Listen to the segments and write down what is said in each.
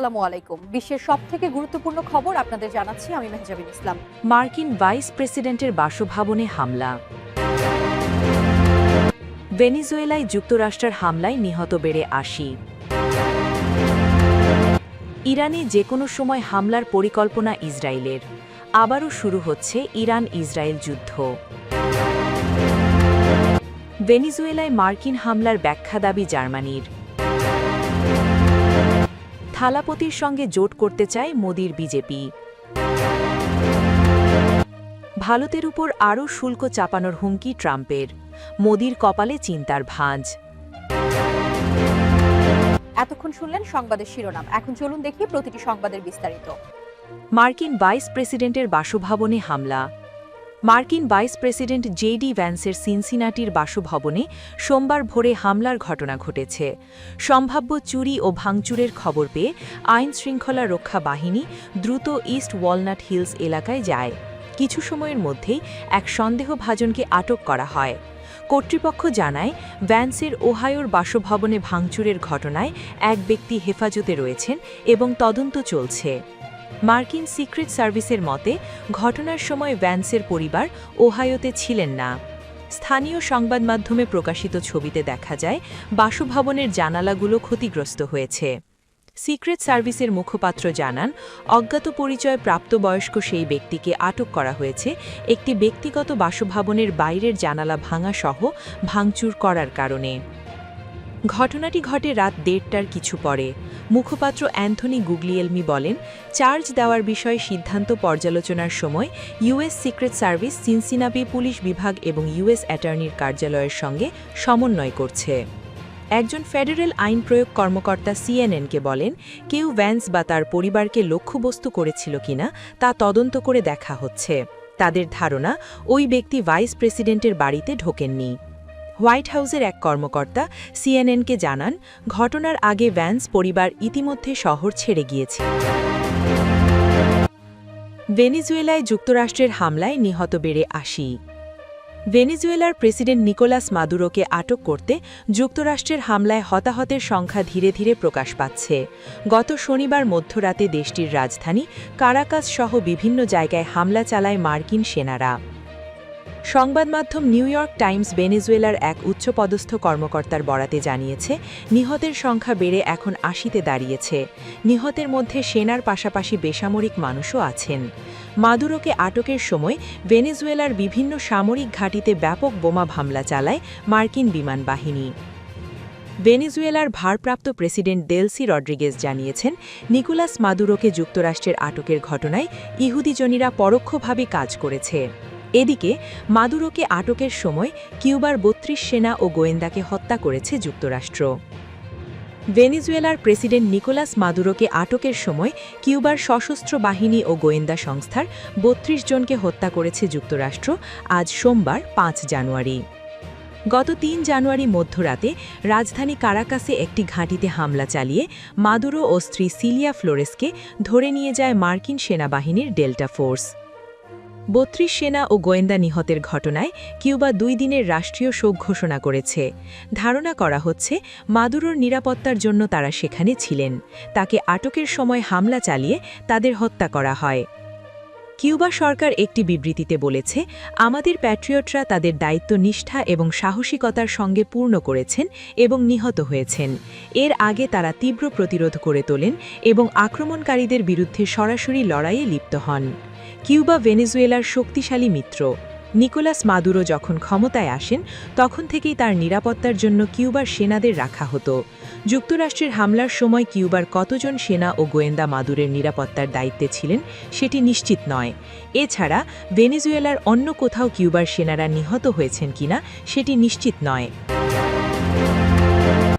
আসসালামু আলাইকুম। বিশ্বের সব থেকে গুরুত্বপূর্ণ খবর আপনাদের জানাচ্ছি আমি মেহজাবিন ইসলাম। মার্কিন ভাইস প্রেসিডেন্টের বাসভবনে হামলা। ভেনিজুয়েলায় যুক্তরাষ্ট্রের হামলায় নিহত বেড়ে আশি। ইরানে যে কোনো সময় হামলার পরিকল্পনা ইসরায়েলের। আবারও শুরু হচ্ছে ইরান ইসরায়েল যুদ্ধ। ভেনিজুয়েলায় মার্কিন হামলার ব্যাখ্যা দাবি জার্মানির। থালাপতির সঙ্গে জোট করতে চায় মোদির বিজেপি। ভারতের উপর আরও শুল্ক চাপানোর হুমকি ট্রাম্পের। মোদির কপালে চিন্তার ভাঁজ। এতক্ষণ শুনলেন সংবাদের শিরোনাম। এখন চলুন দেখি প্রতিটি সংবাদের বিস্তারিত। মার্কিন ভাইস প্রেসিডেন্টের বাসভবনে হামলা। মার্কিন ভাইস প্রেসিডেন্ট জেডি ভ্যান্সের সিনসিনাটির বাসভবনে সোমবার ভোরে হামলার ঘটনা ঘটেছে। সম্ভাব্য চুরি ও ভাঙচুরের খবর পেয়ে আইন শৃঙ্খলা রক্ষা বাহিনী দ্রুত ইস্ট ওয়ালনাট হিলস এলাকায় যায়। কিছু সময়ের মধ্যেই এক সন্দেহভাজনকে আটক করা হয়। কর্তৃপক্ষ জানায়, ভ্যান্সের ওহায়োর বাসভবনে ভাঙচুরের ঘটনায় এক ব্যক্তি হেফাজতে রয়েছেন এবং তদন্ত চলছে। মার্কিন সিক্রেট সার্ভিসের মতে, ঘটনার সময় ভ্যান্সের পরিবার ওহায়োতে ছিলেন না। স্থানীয় সংবাদ মাধ্যমে প্রকাশিত ছবিতে দেখা যায়, বাসভবনের জানালাগুলো ক্ষতিগ্রস্ত হয়েছে। সিক্রেট সার্ভিসের মুখপাত্র জানান, অজ্ঞাত পরিচয় প্রাপ্তবয়স্ক সেই ব্যক্তিকে আটক করা হয়েছে, একটি ব্যক্তিগত বাসভবনের বাইরের জানালা ভাঙা সহ ভাঙচুর করার কারণে। ঘটনাটি ঘটে রাত দেড়টার কিছু পরে। মুখপাত্র অ্যান্থনি গুগলিয়েলমি বলেন, চার্জ দেওয়ার বিষয়ে সিদ্ধান্ত পর্যালোচনার সময় US secret service Cincinnati police বিভাগ এবং ইউএস অ্যাটর্নির কার্যালয়ের সঙ্গে সমন্বয় করছে। একজন ফেডারেল আইন প্রয়োগ কর্মকর্তা সিএনএনকে বলেন, কেউ ভ্যান্স বা তার পরিবারকে লক্ষ্যবস্তু করেছিল কিনা তা তদন্ত করে দেখা হচ্ছে। তাদের ধারণা, ওই ব্যক্তি ভাইস প্রেসিডেন্টের বাড়িতে ঢোকেননি। হোয়াইট হাউসের এক কর্মকর্তা সিএনএনকে জানান, ঘটনার আগে ভ্যান্স পরিবার ইতিমধ্যে শহর ছেড়ে গিয়েছে। ভেনিজুয়েলায় যুক্তরাষ্ট্রের হামলায় নিহত বেড়ে আশি। ভেনিজুয়েলার প্রেসিডেন্ট নিকোলাস মাদুরোকে আটক করতে যুক্তরাষ্ট্রের হামলায় হতাহতের সংখ্যা ধীরে ধীরে প্রকাশ পাচ্ছে। গত শনিবার মধ্যরাতে দেশটির রাজধানী কারাকাস সহ বিভিন্ন জায়গায় হামলা চালায় মার্কিন সেনারা। সংবাদ মাধ্যম নিউ ইয়র্ক টাইমস ভেনেজুয়েলার এক উচ্চপদস্থ কর্মকর্তার বরাতে জানিয়েছে, নিহতের সংখ্যা বেড়ে এখন আশিতে দাঁড়িয়েছে। নিহতের মধ্যে সেনার পাশাপাশি বেসামরিক মানুষও আছেন। মাদুরোকে আটকের সময় ভেনেজুয়েলার বিভিন্ন সামরিক ঘাঁটিতে ব্যাপক বোমা হামলা চালায় মার্কিন বিমান বাহিনী। ভেনেজুয়েলার ভারপ্রাপ্ত প্রেসিডেন্ট দেলসি রড্রিগেজ জানিয়েছেন, নিকোলাস মাদুরোকে যুক্তরাষ্ট্রের আটকের ঘটনায় ইহুদিজনীরা পরোক্ষভাবে কাজ করেছে। এদিকে, মাদুরোকে আটকের সময় কিউবার বত্রিশ সেনা ও গোয়েন্দাকে হত্যা করেছে যুক্তরাষ্ট্র। ভেনেজুয়েলার প্রেসিডেন্ট নিকোলাস মাদুরোকে আটকের সময় কিউবার সশস্ত্র বাহিনী ও গোয়েন্দা সংস্থার বত্রিশ জনকে হত্যা করেছে যুক্তরাষ্ট্র আজ সোমবার, পাঁচ জানুয়ারি। গত তিন জানুয়ারি মধ্যরাতে রাজধানী কারাকাসে একটি ঘাঁটিতে হামলা চালিয়ে মাদুরো ও স্ত্রী সিলিয়া ফ্লোরেসকে ধরে নিয়ে যায় মার্কিন সেনাবাহিনীর ডেল্টা ফোর্স। বত্রিশ সেনা ও গোয়েন্দা নিহতের ঘটনায় কিউবা দুই দিনের রাষ্ট্রীয় শোক ঘোষণা করেছে। ধারণা করা হচ্ছে, মাদুরোর নিরাপত্তার জন্য তারা সেখানে ছিলেন। তাকে আটকের সময় হামলা চালিয়ে তাদের হত্যা করা হয়। কিউবা সরকার একটি বিবৃতিতে বলেছে, আমাদের প্যাট্রিয়টরা তাদের দায়িত্ব, নিষ্ঠা এবং সাহসিকতার সঙ্গে পূর্ণ করেছেন এবং নিহত হয়েছেন। এর আগে তারা তীব্র প্রতিরোধ করে তোলেন এবং আক্রমণকারীদের বিরুদ্ধে সরাসরি লড়াইয়ে লিপ্ত হন। কিউবা ভেনেজুয়েলার শক্তিশালী মিত্র। নিকোলাস মাদুরো যখন ক্ষমতায় আসেন, তখন থেকেই তার নিরাপত্তার জন্য কিউবার সেনাদের রাখা হতো। যুক্তরাষ্ট্রের হামলার সময় কিউবার কতজন সেনা ও গোয়েন্দা মাদুরের নিরাপত্তার দায়িত্বে ছিলেন, সেটি নিশ্চিত নয়। এছাড়া, ভেনেজুয়েলার অন্য কোথাও কিউবার সেনারা নিহত হয়েছেন কিনা, সেটি নিশ্চিত নয়।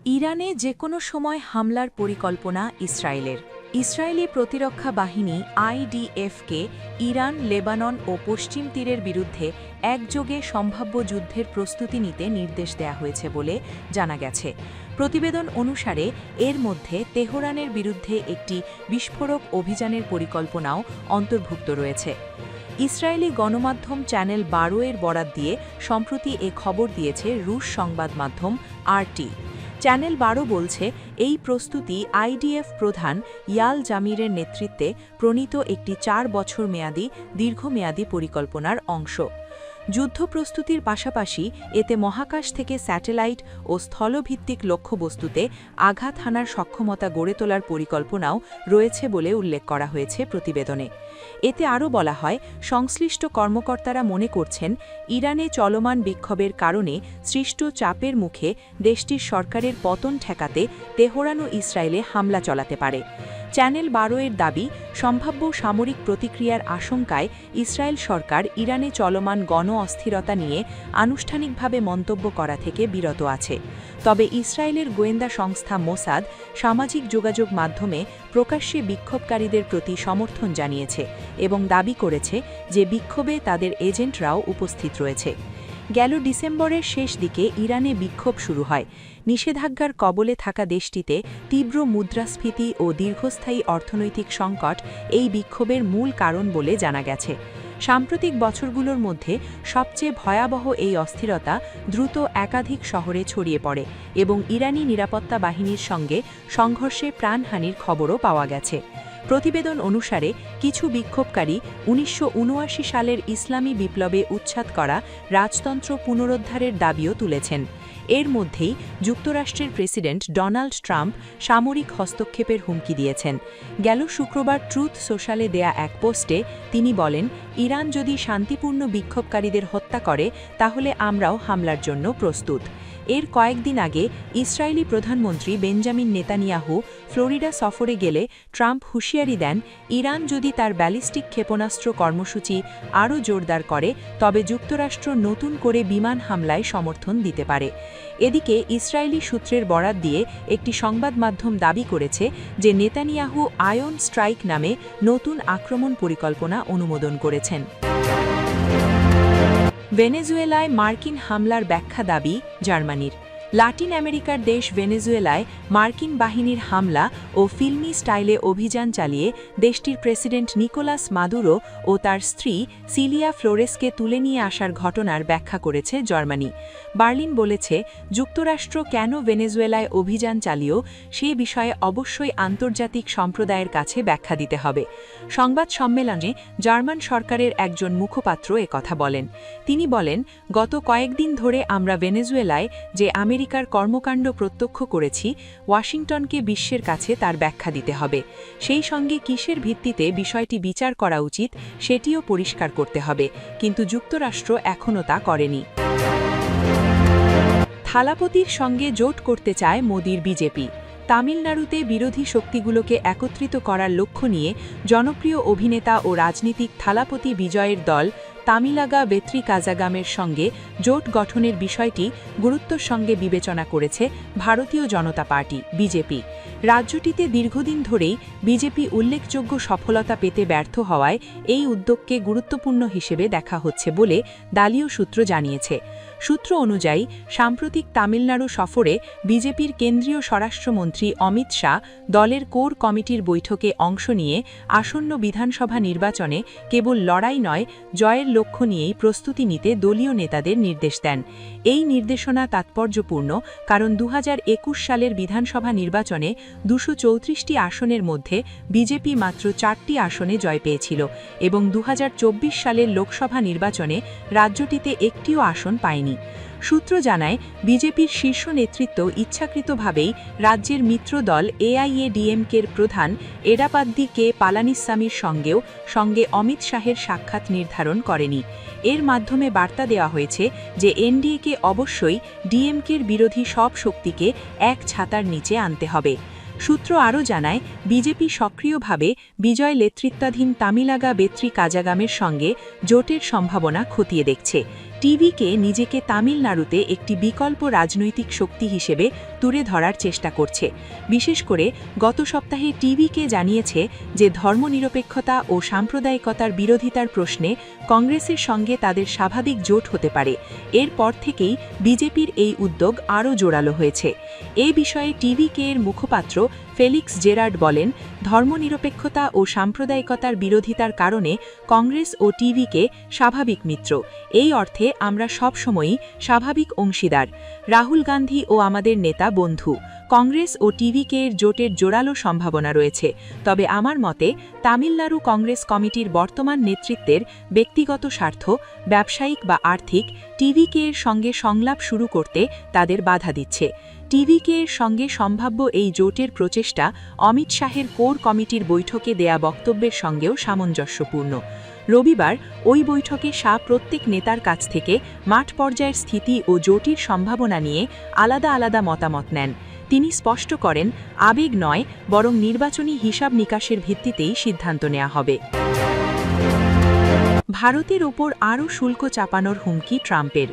ইরানে যে কোনো সময় হামলার পরিকল্পনা ইসরায়েলের। ইসরায়েলি প্রতিরক্ষা বাহিনী আইডিএফকে ইরান, লেবানন ও পশ্চিম তীরের বিরুদ্ধে একযোগে সম্ভাব্য যুদ্ধের প্রস্তুতি নিতে নির্দেশ দেয়া হয়েছে বলে জানা গেছে। প্রতিবেদন অনুসারে এর মধ্যে তেহরানের বিরুদ্ধে একটি বিস্ফোরক অভিযানের পরিকল্পনাও অন্তর্ভুক্ত রয়েছে। ইসরায়েলি গণমাধ্যম চ্যানেল বারো এর বরাত দিয়ে সম্প্রতি এ খবর দিয়েছে রুশ সংবাদ মাধ্যম আরটি। চ্যানেল বারো বলছে, এই প্রস্তুতি আইডিএফ প্রধান ইয়াল জামিরের নেতৃত্বে প্রণীত একটি চার বছর মেয়াদী, দীর্ঘমেয়াদী পরিকল্পনার অংশ। যুদ্ধ প্রস্তুতির পাশাপাশি এতে মহাকাশ থেকে স্যাটেলাইট ও স্থলভিত্তিক লক্ষ্যবস্তুতে আঘাত হানার সক্ষমতা গড়ে তোলার পরিকল্পনাও রয়েছে বলে উল্লেখ করা হয়েছে প্রতিবেদনে। এতে আরও বলা হয়, সংশ্লিষ্ট কর্মকর্তারা মনে করছেন, ইরানে চলমান বিক্ষোভের কারণে সৃষ্ট চাপের মুখে দেশটির সরকারের পতন ঠেকাতে তেহরান ও ইসরায়েলে হামলা চলাতে পারে। চ্যানেল বারো এর দাবি, সম্ভাব্য সামরিক প্রতিক্রিয়ার আশঙ্কায় ইসরায়েল সরকার ইরানে চলমান গণ অস্থিরতা নিয়ে আনুষ্ঠানিকভাবে মন্তব্য করা থেকে বিরত আছে। তবে ইসরায়েলের গোয়েন্দা সংস্থা মোসাদ সামাজিক যোগাযোগ মাধ্যমে প্রকাশ্যে বিক্ষোভকারীদের প্রতি সমর্থন জানিয়েছে এবং দাবি করেছে যে বিক্ষোভে তাদের এজেন্টরাও উপস্থিত রয়েছে। গেল ডিসেম্বরের শেষ দিকে ইরানে বিক্ষোভ শুরু হয়। নিষেধাজ্ঞার কবলে থাকা দেশটিতে তীব্র মুদ্রাস্ফীতি ও দীর্ঘস্থায়ী অর্থনৈতিক সংকট এই বিক্ষোভের মূল কারণ বলে জানা গেছে। সাম্প্রতিক বছরগুলোর মধ্যে সবচেয়ে ভয়াবহ এই অস্থিরতা দ্রুত একাধিক শহরে ছড়িয়ে পড়ে এবং ইরানি নিরাপত্তা বাহিনীর সঙ্গে সংঘর্ষে প্রাণহানির খবরও পাওয়া গেছে। প্রতিবেদন অনুসারে কিছু বিক্ষোভকারী উনিশশো উনআশি সালের ইসলামী বিপ্লবে উচ্ছাদ করা রাজতন্ত্র পুনরুদ্ধারের দাবিও তুলেছেন। এর মধ্যেই যুক্তরাষ্ট্রের প্রেসিডেন্ট ডোনাল্ড ট্রাম্প সামরিক হস্তক্ষেপের হুমকি দিয়েছেন। গেল শুক্রবার ট্রুথ সোশ্যালে দেয়া এক পোস্টে তিনি বলেন ইরান যদি শান্তিপূর্ণ বিক্ষোভকারীদের হত্যা করে, তাহলে আমরাও হামলার জন্য প্রস্তুত। এর কয়েকদিন আগে ইসরায়েলি প্রধানমন্ত্রী বেঞ্জামিন নেতানিয়াহু ফ্লোরিডা সফরে গেলে ট্রাম্প হুঁশিয়ারি দেন, ইরান যদি তার ব্যালিস্টিক ক্ষেপণাস্ত্র কর্মসূচি আরও জোরদার করে, তবে যুক্তরাষ্ট্র নতুন করে বিমান হামলায় সমর্থন দিতে পারে। এদিকে ইসরায়েলি সূত্রের বরাত দিয়ে একটি সংবাদ মাধ্যম দাবি করেছে যে নেতানিয়াহু আয়ন স্ট্রাইক নামে নতুন আক্রমণ পরিকল্পনা অনুমোদন করেছেন। ভেনেজুয়েলায় মার্কিন হামলার ব্যাখ্যা দাবি জার্মানির। লাতিন আমেরিকার দেশ ভেনেজুয়েলায় মার্কিন বাহিনীর হামলা ও ফিল্মি স্টাইলে অভিযান চালিয়ে দেশটির প্রেসিডেন্ট নিকোলাস মাদুরো ও তার স্ত্রী সিলিয়া ফ্লোরেসকে তুলে নিয়ে আসার ঘটনার ব্যাখ্যা করেছে জার্মানি। বার্লিন বলেছে, যুক্তরাষ্ট্র কেন ভেনেজুয়েলায় অভিযান চালিয়েও সে বিষয়ে অবশ্যই আন্তর্জাতিক সম্প্রদায়ের কাছে ব্যাখ্যা দিতে হবে। সংবাদ সম্মেলনে জার্মান সরকারের একজন মুখপাত্র কথা বলেন। তিনি বলেন, গত কয়েকদিন ধরে আমরা ভেনেজুয়েলায় যে আমেরিকার কর্মকাণ্ড প্রত্যক্ষ করেছি, ওয়াশিংটনকে বিশ্বের কাছে তার ব্যাখ্যা দিতে হবে। সেই সঙ্গে কিসের ভিত্তিতে বিষয়টি বিচার করা উচিত, সেটিও পরিষ্কার করতে হবে, কিন্তু যুক্তরাষ্ট্র এখনও তা করেনি। থালাপতির সঙ্গে জোট করতে চায় মোদির বিজেপি। তামিলনাড়ুতে বিরোধী শক্তিগুলোকে একত্রিত করার লক্ষ্য নিয়ে জনপ্রিয় অভিনেতা ও রাজনীতিক থালাপতি বিজয়ের দল তামিলাগা বেত্রি কাজাগামের সঙ্গে জোট গঠনের বিষয়টি গুরুত্বর সঙ্গে বিবেচনা করেছে ভারতীয় জনতা পার্টি, বিজেপি। রাজ্যটিতে দীর্ঘদিন ধরেই বিজেপি উল্লেখযোগ্য সফলতা পেতে ব্যর্থ হওয়ায় এই উদ্যোগকে গুরুত্বপূর্ণ হিসেবে দেখা হচ্ছে বলে দালীয় সূত্র জানিয়েছে। সূত্র অনুযায়ী, সাম্প্রতিক তামিলনাড়ু সফরে বিজেপির কেন্দ্রীয় স্বরাষ্ট্রমন্ত্রী অমিত শাহ দলের কোর কমিটির বৈঠকে অংশ নিয়ে আসন্ন বিধানসভা নির্বাচনে কেবল লড়াই নয়, জয়ের লক্ষ্য নিয়েই প্রস্তুতি নিতে দলীয় নেতাদের নির্দেশ দেন। এই নির্দেশনা তাৎপর্যপূর্ণ কারণ দু হাজার একুশ সালের বিধানসভা নির্বাচনে দুশো চৌত্রিশটি আসনের মধ্যে বিজেপি মাত্র চারটি আসনে জয় পেয়েছিল এবং দু হাজার চব্বিশ সালের লোকসভা নির্বাচনে রাজ্যটিতে একটিও আসন পায়নি। সূত্র জানায়, বিজেপির শীর্ষ নেতৃত্ব ইচ্ছাকৃতভাবেই রাজ্যের মিত্র দল এআইএডিএমকের প্রধান এডাপাদ্দি কে পালানিস্বামীর সঙ্গেও সঙ্গে অমিত শাহের সাক্ষাৎ নির্ধারণ করেনি। এর মাধ্যমে বার্তা দেওয়া হয়েছে যে এনডিএকে অবশ্যই ডিএমকের বিরোধী সব শক্তিকে এক ছাতার নিচে আনতে হবে। সূত্র আরও জানায়, বিজেপি সক্রিয়ভাবে বিজয় নেতৃত্বাধীন তামিলাগা বেত্রী কাজাগামের সঙ্গে জোটের সম্ভাবনা খতিয়ে দেখছে। টিভিকে নিজেকে তামিলনাড়ুতে একটি বিকল্প রাজনৈতিক শক্তি হিসেবে তুলে ধরার চেষ্টা করছে। বিশেষ করে গত সপ্তাহে টিভিকে জানিয়েছে যে ধর্মনিরপেক্ষতা ও সাম্প্রদায়িকতার বিরোধিতার প্রশ্নে কংগ্রেসের সঙ্গে তাদের স্বাভাবিক জোট হতে পারে। এরপর থেকেই বিজেপির এই উদ্যোগ আরও জোরালো হয়েছে। এ বিষয়ে টিভিকে এর মুখপাত্র ফেলিক্স জেরার্ড বলেন, ধর্মনিরপেক্ষতা ও সাম্প্রদায়িকতার বিরোধিতার কারণে কংগ্রেস ও টিভিকে স্বাভাবিক মিত্র। এই অর্থে আমরা সবসময়ই স্বাভাবিক অংশীদার। রাহুল গান্ধী ও আমাদের নেতা বন্ধু। কংগ্রেস ও টিভিকে এর জোটের জোরালো সম্ভাবনা রয়েছে। তবে আমার মতে, তামিলনাড়ু কংগ্রেস কমিটির বর্তমান নেতৃত্বের ব্যক্তিগত স্বার্থ, ব্যবসায়িক বা আর্থিক, টিভিকে এর সঙ্গে সংলাপ শুরু করতে তাদের বাধা দিচ্ছে। টিভিকে সঙ্গে সম্ভাব্য এই জোটের প্রচেষ্টা অমিত শাহের কোর কমিটির বৈঠকে দেয়া বক্তব্যের সঙ্গেও সামঞ্জস্যপূর্ণ। রবিবার ওই বৈঠকে শাহ প্রত্যেক নেতার কাছ থেকে মাঠ পর্যায়ের স্থিতি ও জোটির সম্ভাবনা নিয়ে আলাদা আলাদা মতামত নেন। তিনি স্পষ্ট করেন, আবেগ নয়, বরং নির্বাচনী হিসাব নিকাশের ভিত্তিতেই সিদ্ধান্ত নেওয়া হবে। ভারতের ওপর আরও শুল্ক চাপানোর হুমকি ট্রাম্পের।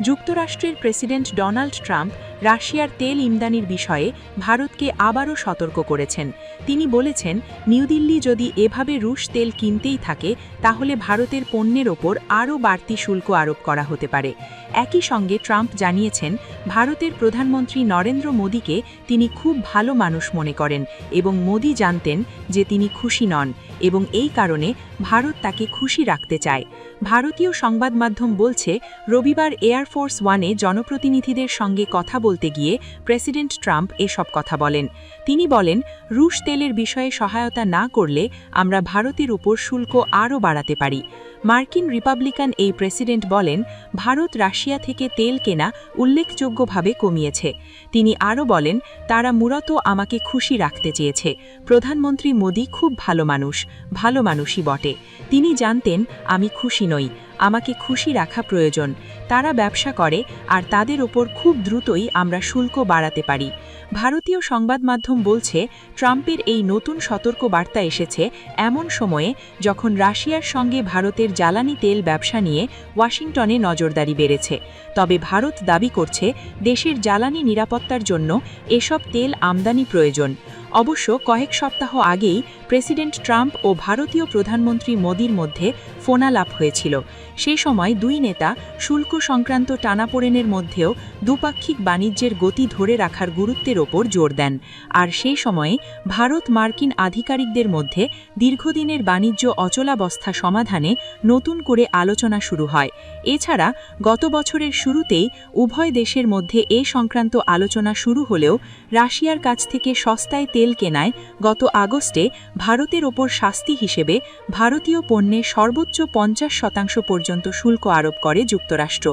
যুক্তরাষ্ট্রের প্রেসিডেন্ট ডোনাল্ড ট্রাম্প রাশিয়ার তেল ইমদানির বিষয়ে ভারতকে আবারও সতর্ক করেছেন। তিনি বলেছেন, নিউ দিল্লি যদি এভাবে রুশ তেল কিনতেই থাকে, তাহলে ভারতের পণ্যের ওপর আরও বাড়তি শুল্ক আরোপ করা হতে পারে। একই সঙ্গে ট্রাম্প জানিয়েছেন, ভারতের প্রধানমন্ত্রী নরেন্দ্র মোদীকে তিনি খুব ভালো মানুষ মনে করেন এবং মোদী জানতেন যে তিনি খুশি নন এবং এই কারণে ভারত তাকে খুশি রাখতে চায়। ভারতীয় সংবাদ মাধ্যম বলছে, রবিবার এয়ারফোর্স ওয়ানে জনপ্রতিনিধিদের সঙ্গে কথা বলতে গিয়ে প্রেসিডেন্ট ট্রাম্প এসব কথা বলেন। তিনি বলেন, রুশ তেলের বিষয়ে সহায়তা না করলে আমরা ভারতের উপর শুল্ক আরও বাড়াতে পারি। মার্কিন রিপাবলিকান এই প্রেসিডেন্ট বলেন, ভারত রাশিয়া থেকে তেল কেনা উল্লেখযোগ্যভাবে কমিয়েছে। তিনি আরও বলেন, তারা মূলত আমাকে খুশি রাখতে চেয়েছে। প্রধানমন্ত্রী মোদী খুব ভালো মানুষ, ভালো মানুষই বটে। তিনি জানতেন, আমি খুশি নই। আমাকে খুশি রাখা প্রয়োজন। তারা ব্যবসা করে আর তাদের ওপর খুব দ্রুতই আমরা শুল্ক বাড়াতে পারি। ভারতীয় সংবাদ মাধ্যম বলছে, ট্রাম্পের এই নতুন সতর্ক বার্তা এসেছে এমন সময়ে যখন রাশিয়ার সঙ্গে ভারতের জ্বালানি তেল ব্যবসা নিয়ে ওয়াশিংটনে নজরদারি বেড়েছে। তবে ভারত দাবি করছে, দেশের জ্বালানি নিরাপত্তার জন্য এসব তেল আমদানি প্রয়োজন। অবশ্য কয়েক সপ্তাহ আগেই প্রেসিডেন্ট ট্রাম্প ও ভারতীয় প্রধানমন্ত্রী মোদির মধ্যে ফোনালাপ হয়েছিল। সেই সময় দুই নেতা শুল্ক সংক্রান্ত টানাপোড়েনের মধ্যেও দ্বিপাক্ষিক বাণিজ্যের গতি ধরে রাখার গুরুত্বের ওপর জোর দেন। আর সেই সময়ে ভারত মার্কিন আধিকারিকদের মধ্যে দীর্ঘদিনের বাণিজ্য অচলাবস্থা সমাধানে নতুন করে আলোচনা শুরু হয়। এছাড়া গত বছরের শুরুতেই উভয় দেশের মধ্যে এ সংক্রান্ত আলোচনা শুরু হলেও রাশিয়ার কাছ থেকে সস্তায় তেল কেনায় গত আগস্টে ভারতের ওপর শাস্তি হিসেবে ভারতীয় পণ্যে সর্বোচ্চ পঞ্চাশ শতাংশ পর্যন্ত শুল্ক আরোপ করে যুক্তরাষ্ট্র।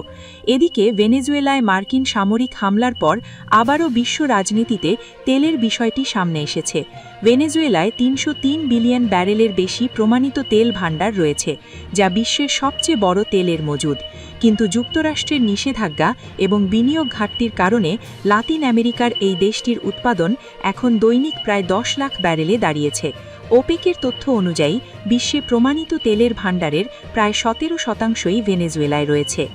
এদিকে ভেনেজুয়েলায় মার্কিন সামরিক হামলার পর আবারও বিশ্ব রাজনীতিতে তেলের বিষয়টি সামনে এসেছে। ভেনেজুয়েলায় তিনশো তিন বিলিয়ন ব্যারেলের বেশি প্রমাণিত তেল ভাণ্ডার রয়েছে, যা বিশ্বের সবচেয়ে বড় তেলের মজুদ। কিন্তু যুক্তরাষ্ট্রের নিষেধাজ্ঞা এবং বিনিয়োগ ঘাটতির কারণে লাতিন আমেরিকার এই দেশটির উৎপাদন এখন দৈনিক প্রায় দশ লাখ ব্যারেলে দাঁড়িয়েছে। ওপেকের তথ্য অনুযায়ী, বিশ্বে প্রমাণিত তেলের ভাণ্ডারের প্রায় সতেরো শতাংশই ভেনেজুয়েলায় রয়েছে।